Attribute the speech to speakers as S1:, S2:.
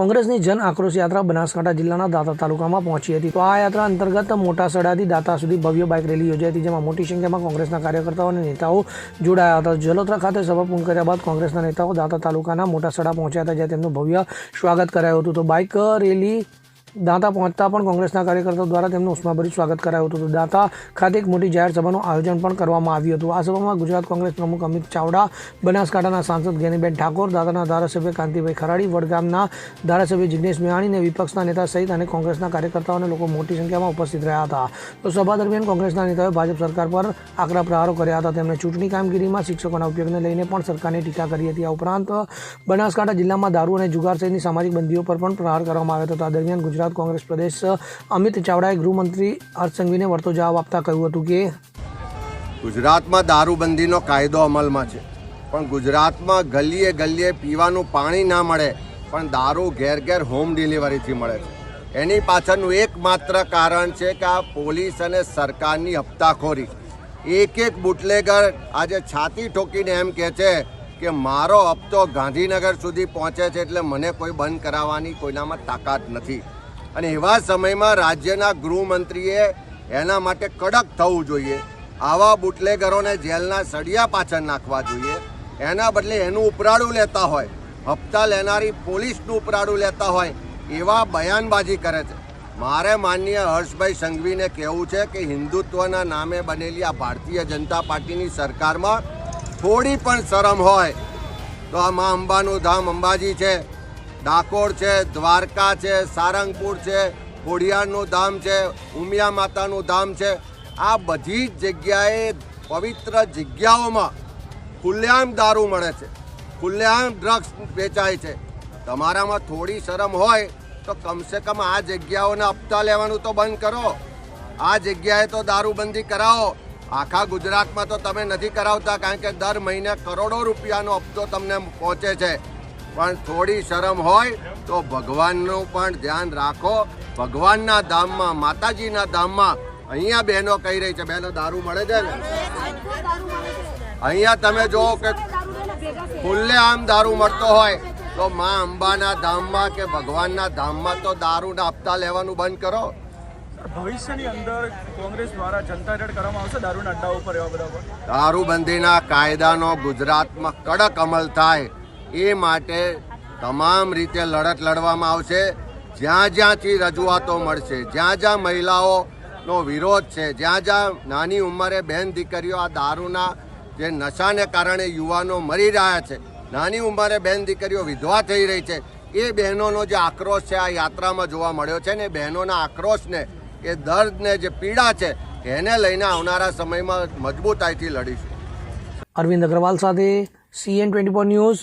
S1: કોંગ્રેસની જન આક્રોશ યાત્રા બનાસકાંઠા જિલ્લાના દાતા તાલુકામાં પહોંચી હતી. તો આ યાત્રા અંતર્ગત મોટા સડાથી દાતા સુધી ભવ્ય બાઇક રેલી યોજાઈ હતી, જેમાં મોટી સંખ્યામાં કોંગ્રેસના કાર્યકર્તાઓ અને નેતાઓ જોડાયા હતા. જલોત્રા ખાતે સભા પૂર્ણ કર્યા બાદ કોંગ્રેસના નેતાઓ દાતા તાલુકાના મોટા સડા પહોંચ્યા હતા, જ્યાં તેમનું ભવ્ય સ્વાગત કરાયું હતું. તો બાઇક રેલી દાંતા પહોંચતા પણ કોંગ્રેસના કાર્યકર્તાઓ દ્વારા તેમનું ઉષ્માભર્યું સ્વાગત કરાયું હતું. દાંતા ખાતે એક મોટી જાહેર સભાનું આયોજન પણ કરવામાં આવ્યું હતું. આ સભામાં ગુજરાત કોંગ્રેસ પ્રમુખ અમિત ચાવડા, બનાસકાંઠાના સાંસદ ગેનીબેન ઠાકોર દાદાના ધારાસભ્ય કાંતિભાઈ ખરાડી, વડગામના ધારાસભ્ય જિજ્ઞેશ મેવાણી અને વિપક્ષના નેતા સહિત અને કોંગ્રેસના કાર્યકર્તાઓ અને લોકો મોટી સંખ્યામાં ઉપસ્થિત રહ્યા હતા. તો સભા દરમિયાન કોંગ્રેસના નેતાઓએ ભાજપ સરકાર પર આકરા પ્રહારો કર્યા હતા. તેમણે ચૂંટણી કામગીરીમાં શિક્ષકોના ઉપયોગને લઈને પણ સરકારની ટીકા કરી હતી. આ ઉપરાંત બનાસકાંઠા જિલ્લામાં દારૂ અને જુગાર સહિતની સામાજિક બંધીઓ પર પણ પ્રહાર કરવામાં આવ્યો હતો. આ દરમિયાન ગુજરાત કોંગ્રેસ પ્રદેશ અમિત ચાવડાએ ગૃહમંત્રી હર્ષ સંઘવીને વળતો જવાબ આપતા કહ્યું હતું કે
S2: ગુજરાતમાં દારૂબંધીનો કાયદો અમલમાં છે. પણ ગુજરાતમાં ગલીએ ગલીએ પીવાનું પાણી ના મળે, પણ દારૂ ઘેર ઘેર હોમ ડિલિવરીથી મળે છે. એની પાછળનું એકમાત્ર કારણ છે કે આ પોલીસ અને સરકારની હપ્તાખોરી. એક એક બુટલેગર આજે છાતી ઠોકીને એમ કહે છે કે મારો હપ્તો ગાંધીનગર સુધી પહોંચે છે એટલે મને કોઈ બંધ કરાવવાની કોઈનામાં તાકાત નથી. અને એવા સમયમાં રાજ્યના ગૃહમંત્રીએ એના માટે કડક થવું જોઈએ. આવા બુટલેગરોને જેલના સળિયા પાછળ નાખવા જોઈએ. એના બદલે એનું ઉપરાડું લેતા હોય. હપ્તા લેનારી પોલીસનું ઉપરાડું લેતા હોય એવા બયાનબાજી કરે છે. મારે માનનીય હર્ષભાઈ સંઘવીને કહેવું છે કે હિન્દુત્વના નામે બનેલી આ ભારતીય જનતા પાર્ટીની સરકારમાં થોડી પણ શરમ હોય. તો આ મા અંબાનું ધામ અંબાજી છે. ડાકોર છે, દ્વારકા છે, સારંગપુર છે, ખોડિયારનું ધામ છે, ઉમિયા માતાનું ધામ છે. આ બધી જ જગ્યાએ પવિત્ર જગ્યાઓમાં ખુલ્લેઆમ દારૂ મળે છે. ખુલ્લેઆમ ડ્રગ્સ વેચાય છે. તમારામાં થોડી શરમ હોય તો કમસે કમ આ જગ્યાઓના હપ્તા લેવાનું તો બંધ કરો. આ જગ્યાએ તો દારૂબંધી કરાવો. આખા ગુજરાતમાં તો તમે નથી કરાવતા કારણ કે દર મહિને કરોડો રૂપિયાનો હપ્તો તમને પહોંચે છે. પણ થોડી શરમ હોય તો ભગવાનનું પણ ધ્યાન રાખો. ભગવાનના ધામમાં માતાજીના ધામમાં અહીંયા બહેનો કહી રહી છે? બહેનો દારૂ મળે છે ને? અહીંયા તમે જુઓ કે ખુલ્લે આમ દારૂ મળતો હોય તો મા અંબાના ધામમાં કે ભગવાનના ધામમાં તો દારૂના હપ્તા લેવાનું બંધ કરો.
S3: ભવિષ્યની અંદર કોંગ્રેસ દ્વારા જનતા રેડ કરવામાં આવશે દારૂના અડ્ડા ઉપર એવા બધા
S2: દારૂબંધીના કાયદાનો ગુજરાતમાં કડક અમલ થાય. એ માટે તમામ રીતે લડત લડવામાં આવશે. જ્યાં જ્યાંથી રજૂઆતો મળશે, જ્યાં જ્યાં મહિલાઓનો વિરોધ છે, જ્યાં જ્યાં નાની ઉંમરે બહેન દીકરીઓ આ દારૂના જે નશાને કારણે યુવાનો મરી રહ્યા છે, નાની ઉંમરે બહેન દીકરીઓ વિધવા થઈ રહી છે, એ બહેનોનો જે આક્રોશ છે, આ યાત્રામાં જોવા મળ્યો છે ને બહેનોના આક્રોશને, એ દર્દને જે પીડા છે, એને લઈને આવનારા સમયમાં મજબૂતાઈથી લડીશું.
S1: અરવિંદ અગ્રવાલ સાથે સીએન ટ્વેન્ટી ન્યૂઝ